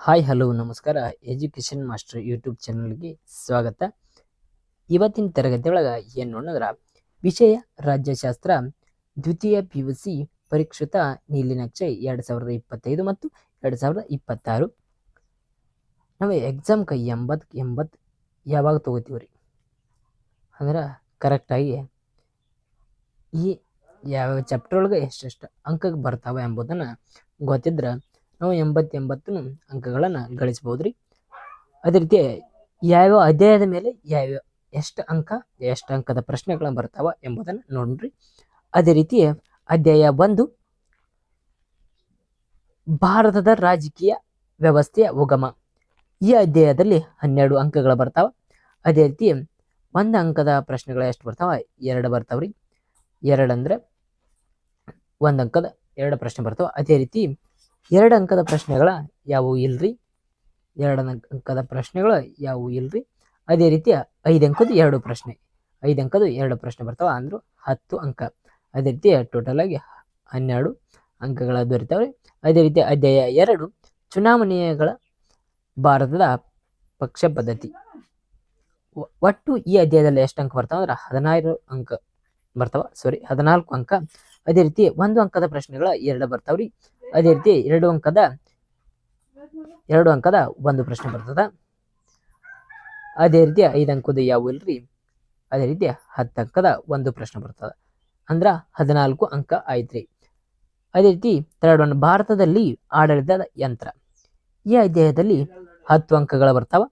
Hi, hello, ನಮಸ್ಕಾರ. Education master YouTube ಚಾನಲ್ಗೆ ಸ್ವಾಗತ. ಇವತ್ತಿನ ತರಗತಿ ಒಳಗೆ ಏನು ನೋಡಿದ್ರೆ ವಿಷಯ ರಾಜ್ಯಶಾಸ್ತ್ರ, ದ್ವಿತೀಯ ಪಿ ಯು ಸಿ ಪರಿಷ್ಕೃತ ನೀಲಿನಕ್ಷೆ ಎರಡು ಸಾವಿರದ ಇಪ್ಪತ್ತೈದು ಮತ್ತು ಎರಡು ಸಾವಿರದ ಇಪ್ಪತ್ತಾರು. ನಾವು ಎಕ್ಸಾಮ್ಗೆ ಎಂಬತ್ತು ಎಂಬತ್ತು ಯಾವಾಗ ತೊಗೋತೀವಿ ರೀ? ಅಂದ್ರೆ ಕರೆಕ್ಟಾಗಿ ಈ ಯಾವ ಚಾಪ್ಟರ್ ಒಳಗೆ ಎಷ್ಟೆಷ್ಟು ಅಂಕಕ್ಕೆ ಬರ್ತಾವೆ ಎಂಬುದನ್ನು ಗೊತ್ತಿದ್ರೆ ನಾವು ಎಂಬತ್ತು ಎಂಬತ್ತು ಅಂಕಗಳನ್ನು ಗಳಿಸ್ಬೋದು ರೀ ಅದೇ ರೀತಿ ಯಾವ್ಯಾವ ಅಧ್ಯಾಯದ ಮೇಲೆ ಯಾವ್ಯಾವ ಎಷ್ಟು ಅಂಕ, ಎಷ್ಟು ಅಂಕದ ಪ್ರಶ್ನೆಗಳು ಬರ್ತಾವ ಎಂಬುದನ್ನು ನೋಡ್ರಿ. ಅದೇ ರೀತಿ ಅಧ್ಯಾಯ ಒಂದು, ಭಾರತದ ರಾಜಕೀಯ ವ್ಯವಸ್ಥೆಯ ಉಗಮ. ಈ ಅಧ್ಯಾಯದಲ್ಲಿ ಹನ್ನೆರಡು ಅಂಕಗಳು ಬರ್ತಾವ. ಅದೇ ರೀತಿ ಒಂದು ಅಂಕದ ಪ್ರಶ್ನೆಗಳು ಎಷ್ಟು ಬರ್ತಾವ? ಎರಡು ಬರ್ತಾವ್ರಿ. ಎರಡು ಅಂದ್ರೆ ಒಂದು ಅಂಕದ ಎರಡು ಪ್ರಶ್ನೆ ಬರ್ತಾವ. ಅದೇ ರೀತಿ ಎರಡು ಅಂಕದ ಪ್ರಶ್ನೆಗಳ ಯಾವುವು ಇಲ್ರಿ? ಎರಡು ಅಂಕದ ಪ್ರಶ್ನೆಗಳು ಯಾವುವು ಇಲ್ರಿ? ಅದೇ ರೀತಿ ಐದು ಅಂಕದ ಎರಡು ಪ್ರಶ್ನೆ. ಐದು ಅಂಕದ ಎರಡು ಪ್ರಶ್ನೆ ಬರ್ತಾವೆ ಅಂದ್ರೆ ಹತ್ತು ಅಂಕ. ಅದೇ ರೀತಿ ಟೋಟಲ್ ಆಗಿ ಹನ್ನೆರಡು ಅಂಕಗಳ ದೊರೆತಾವೆ ಅದೇ ರೀತಿ ಅಧ್ಯಾಯ ಎರಡು ಚುನಾವಣೆಗಳ ಭಾರತದ ಪಕ್ಷ ಪದ್ಧತಿ. ಒಟ್ಟು ಈ ಅಧ್ಯಾಯದಲ್ಲಿ ಎಷ್ಟು ಅಂಕ ಬರ್ತಾವ ಅಂದ್ರೆ ಹದಿನಾರು ಅಂಕ ಬರ್ತಾವ. ಸಾರಿ ಹದಿನಾಲ್ಕು ಅಂಕ. ಅದೇ ರೀತಿ ಒಂದು ಅಂಕದ ಪ್ರಶ್ನೆಗಳ ಎರಡು ಬರ್ತಾವ್ರಿ. ಅದೇ ರೀತಿ ಎರಡು ಅಂಕದ ಎರಡು ಅಂಕದ ಒಂದು ಪ್ರಶ್ನೆ ಬರ್ತದ. ಅದೇ ರೀತಿ ಐದು ಅಂಕದ ಯಾವ ಇಲ್ರಿ? ಅದೇ ರೀತಿ ಹತ್ತು ಅಂಕದ ಒಂದು ಪ್ರಶ್ನೆ ಬರ್ತದ. ಅಂದ್ರ ಹದಿನಾಲ್ಕು ಅಂಕ ಆಯ್ತ್ರಿ ಅದೇ ರೀತಿ ಥರ್ಡ್ ಭಾರತದಲ್ಲಿ ಆಡಳಿತದ ಯಂತ್ರ. ಈ ಅಧ್ಯಾಯದಲ್ಲಿ ಹತ್ತು ಅಂಕಗಳ ಬರ್ತಾವ.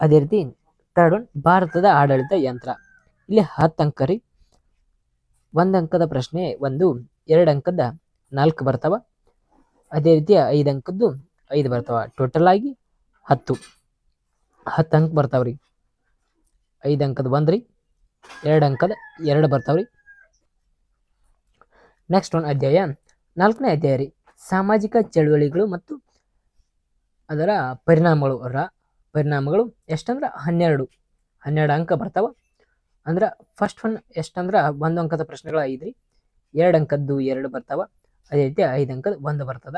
ಅದೇ ರೀತಿ ಥರ್ಡ್ ಭಾರತದ ಆಡಳಿತ ಯಂತ್ರ. ಇಲ್ಲಿ ಹತ್ತು ಅಂಕ ರೀ. ಒಂದು ಅಂಕದ ಪ್ರಶ್ನೆ, ಒಂದು, ಎರಡು ಅಂಕದ ನಾಲ್ಕು ಬರ್ತಾವ. ಅದೇ ರೀತಿ ಐದು ಅಂಕದ್ದು ಐದು ಬರ್ತಾವ. ಟೋಟಲ್ ಆಗಿ ಹತ್ತು. ಹತ್ತು ಅಂಕ ಬರ್ತಾವ್ರಿ. ಐದು ಅಂಕದ ರೀ ಎರಡು ಅಂಕದ ಎರಡು ಬರ್ತಾವ್ರಿ. ನೆಕ್ಸ್ಟ್ ಒಂದು ಅಧ್ಯಾಯ ನಾಲ್ಕನೇ ಅಧ್ಯಾಯ ರೀ. ಸಾಮಾಜಿಕ ಚಳುವಳಿಗಳು ಮತ್ತು ಅದರ ಪರಿಣಾಮಗಳು ಅವರ ಪರಿಣಾಮಗಳು ಎಷ್ಟಂದ್ರೆ? ಹನ್ನೆರಡು. ಹನ್ನೆರಡು ಅಂಕ ಬರ್ತಾವ. ಅಂದ್ರೆ ಫಸ್ಟ್ ಒನ್ ಎಷ್ಟಂದ್ರೆ ಒಂದು ಅಂಕದ ಪ್ರಶ್ನೆಗಳು ಐದು ರೀ ಎರಡು ಅಂಕದ್ದು ಎರಡು ಬರ್ತಾವ. ಅದೇ ರೀತಿ ಐದು ಅಂಕದ ಒಂದು ಬರ್ತದ.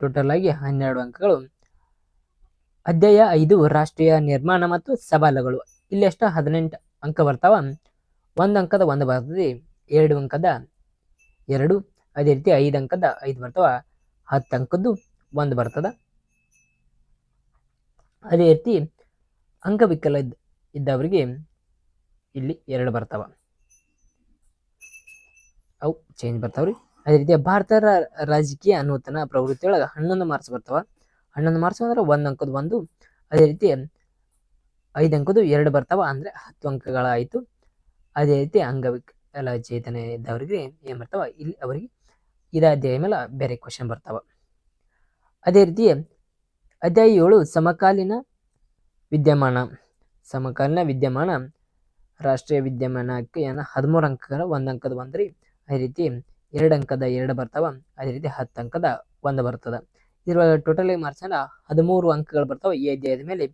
ಟೋಟಲ್ ಆಗಿ ಹನ್ನೆರಡು ಅಂಕಗಳು. ಅಧ್ಯಾಯ ಐದು, ರಾಷ್ಟ್ರೀಯ ನಿರ್ಮಾಣ ಮತ್ತು ಸವಾಲುಗಳು. ಇಲ್ಲಿ ಎಷ್ಟು? ಹದಿನೆಂಟು ಅಂಕ ಬರ್ತಾವ. ಒಂದು ಅಂಕದ ಒಂದು ಬರ್ತದೆ. ಎರಡು ಅಂಕದ ಎರಡು. ಅದೇ ರೀತಿ ಐದು ಅಂಕದ ಐದು ಬರ್ತಾವ. ಹತ್ತು ಅಂಕದ್ದು ಒಂದು ಬರ್ತದ. ಅದೇ ರೀತಿ ಅಂಗವಿಕಲ ಇದ್ದ ಇದ್ದವರಿಗೆ ಇಲ್ಲಿ ಎರಡು ಬರ್ತಾವ. ಅವು ಚೇಂಜ್ ಬರ್ತಾವ್ರಿ. ಅದೇ ರೀತಿ ಭಾರತ ರಾಜಕೀಯ ನೂತನ ಪ್ರವೃತ್ತಿ ಒಳಗೆ ಹನ್ನೊಂದು ಮಾರ್ಕ್ಸ್ ಬರ್ತಾವ. ಹನ್ನೊಂದು ಮಾರ್ಕ್ಸ್ ಅಂದ್ರೆ ಒಂದು ಅಂಕದ ಒಂದು. ಅದೇ ರೀತಿ ಐದು ಅಂಕದ್ದು ಎರಡು ಬರ್ತಾವ ಅಂದ್ರೆ ಹತ್ತು ಅಂಕಗಳಾಯಿತು. ಅದೇ ರೀತಿ ಅಂಗವಿಕಲ ಚೇತನ ಇದ್ದವರಿಗೆ ಏನು ಬರ್ತಾವ? ಇಲ್ಲಿ ಅವರಿಗೆ ಇದ ಮೇಲೆ ಬೇರೆ ಕ್ವಶನ್ ಬರ್ತಾವ. ಅದೇ ರೀತಿ ಅಧ್ಯಾಯ ಏಳು ಸಮಕಾಲೀನ ವಿದ್ಯಮಾನ. ಸಮಕಾಲೀನ ವಿದ್ಯಮಾನ ರಾಷ್ಟ್ರೀಯ ವಿದ್ಯಮಾನಕ್ಕೆ ಏನು ಹದಿಮೂರು ಅಂಕಗಳ ಒಂದು ಅಂಕದ ಒಂದ್ರಿ ಅದೇ ರೀತಿ ಎರಡು ಅಂಕದ ಎರಡು ಬರ್ತಾವ. ಅದೇ ರೀತಿ ಹತ್ತು ಅಂಕದ ಒಂದು ಬರ್ತದ. ಇದ್ರೊಳಗೆ ಟೋಟಲಿ ಮಾರ್ಸಲ್ಲ ಹದಿಮೂರು ಅಂಕಗಳು ಬರ್ತಾವ ಈ ಅಧ್ಯಾಯದ ಮೇಲೆ.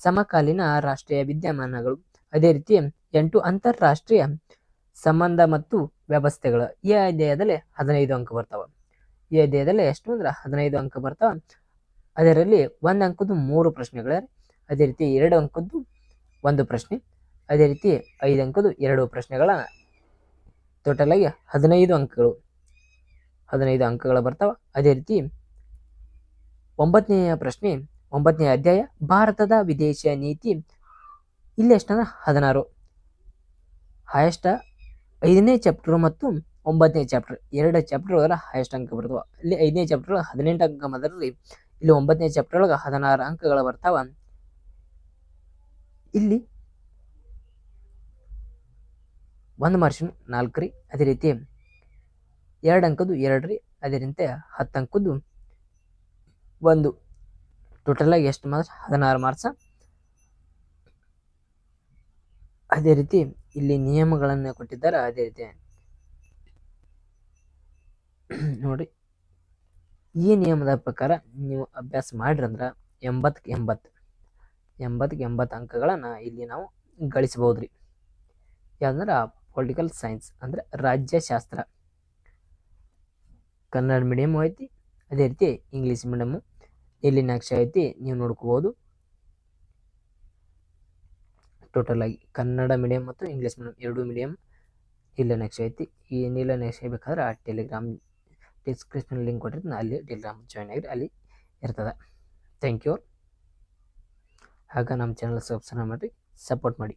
ಸಮಕಾಲೀನ ರಾಷ್ಟ್ರೀಯ ವಿದ್ಯಮಾನಗಳು. ಅದೇ ರೀತಿ ಎಂಟು ಅಂತಾರಾಷ್ಟ್ರೀಯ ಸಂಬಂಧ ಮತ್ತು ವ್ಯವಸ್ಥೆಗಳು. ಈ ಅಧ್ಯಾಯದಲ್ಲಿ ಹದಿನೈದು ಅಂಕ ಬರ್ತಾವ. ಈ ಅಧ್ಯಾಯದಲ್ಲಿ ಎಷ್ಟು ಅಂದ್ರೆ ಹದಿನೈದು ಅಂಕ ಬರ್ತಾವ. ಅದರಲ್ಲಿ ಒಂದು ಅಂಕದ್ದು ಮೂರು ಪ್ರಶ್ನೆಗಳ ಅದೇ ರೀತಿ ಎರಡು ಅಂಕದ್ದು ಒಂದು ಪ್ರಶ್ನೆ. ಅದೇ ರೀತಿ ಐದು ಅಂಕದ್ದು ಎರಡು ಪ್ರಶ್ನೆಗಳ ಟೋಟಲ್ ಆಗಿ ಹದಿನೈದು ಅಂಕಗಳು. ಹದಿನೈದು ಅಂಕಗಳು ಬರ್ತಾವೆ. ಅದೇ ರೀತಿ ಒಂಬತ್ತನೆಯ ಪ್ರಶ್ನೆ, ಒಂಬತ್ತನೇ ಅಧ್ಯಾಯ, ಭಾರತದ ವಿದೇಶ ನೀತಿ. ಇಲ್ಲಿ ಎಷ್ಟಂದ್ರೆ ಹದಿನಾರು. ಹೈಯೆಸ್ಟ್ ಐದನೇ ಚಾಪ್ಟರ್ ಮತ್ತು ಒಂಬತ್ತನೇ ಚಾಪ್ಟರ್ ಎರಡು ಚಾಪ್ಟರ್ ಒಳಗೆ ಹೈಯೆಸ್ಟ್ ಅಂಕ ಬರ್ತವೆ. ಇಲ್ಲಿ ಐದನೇ ಚಾಪ್ಟರ್ ಒಳಗೆ ಹದಿನೆಂಟು ಅಂಕ ಇಲ್ಲಿ ಒಂಬತ್ತನೇ ಚಾಪ್ಟರ್ ಒಳಗೆ ಹದಿನಾರು ಅಂಕಗಳು ಬರ್ತಾವ. ಇಲ್ಲಿ ಒಂದು ಮಾರ್ಷನ್ ನಾಲ್ಕು ರೀ ಅದೇ ರೀತಿ ಎರಡು ಅಂಕದ್ದು ಎರಡು ರೀ ಅದೇ ರೀತಿ ಹತ್ತು ಅಂಕದ್ದು ಒಂದು. ಟೋಟಲ್ ಆಗಿ ಎಷ್ಟು ಮಾರ್ಕ್ಸ್ ಹದಿನಾರು ಮಾರ್ಕ್ಸ ಅದೇ ರೀತಿ ಇಲ್ಲಿ ನಿಯಮಗಳನ್ನು ಕೊಟ್ಟಿದ್ದಾರೆ, ಅದೇ ರೀತಿ ನೋಡಿ ಈ ನಿಯಮದ ಪ್ರಕಾರ ನೀವು ಅಭ್ಯಾಸ ಮಾಡಿರಂದ್ರೆ ಎಂಬತ್ತಕ್ಕೆ ಎಂಬತ್ತು ಎಂಬತ್ತಕ್ಕೆ ಎಂಬತ್ತು ಅಂಕಗಳನ್ನು ಇಲ್ಲಿ ನಾವು ಗಳಿಸ್ಬೋದು ರೀ ಯಾವ್ದಂದ್ರೆ ಪೊಲಿಟಿಕಲ್ ಸೈನ್ಸ್ ಅಂದರೆ ರಾಜ್ಯಶಾಸ್ತ್ರ. ಕನ್ನಡ ಮೀಡಿಯಮ್ ಐತಿ, ಅದೇ ರೀತಿ ಇಂಗ್ಲೀಷ್ ಮೀಡಿಯಮ್ಮು ಇಲ್ಲಿ ನಕ್ಷೆ ಐತಿ ನೀವು ನೋಡ್ಕೋಬೋದು. ಟೋಟಲ್ ಆಗಿ ಕನ್ನಡ ಮೀಡಿಯಮ್ ಮತ್ತು ಇಂಗ್ಲೀಷ್ ಮೀಡಿಯಮ್ ಎರಡು ಮೀಡಿಯಮ್ ಇಲ್ಲ ನಕ್ಷೆ ಐತಿ. ಈ ನೀಲ ನಕ್ಷೆ ಬೇಕಾದ್ರೆ ಆ ಟೆಲಿಗ್ರಾಮ್ ಡಿಸ್ಕ್ರಿಪ್ಷನ್ ಲಿಂಕ್ ಕೊಟ್ಟಿರ್ತೀನಿ, ಅಲ್ಲಿ ಟೆಲಿಗ್ರಾಮ್ ಜಾಯ್ನ್ ಆಗಿರಿ, ಅಲ್ಲಿ ಇರ್ತದೆ. ಥ್ಯಾಂಕ್ ಯು ಆಗ ನಮ್ಮ ಚಾನಲ್ ಸಬ್ಸ್ಕ್ರೈಬ್ ಮಾಡಿ ಸಪೋರ್ಟ್ ಮಾಡಿ.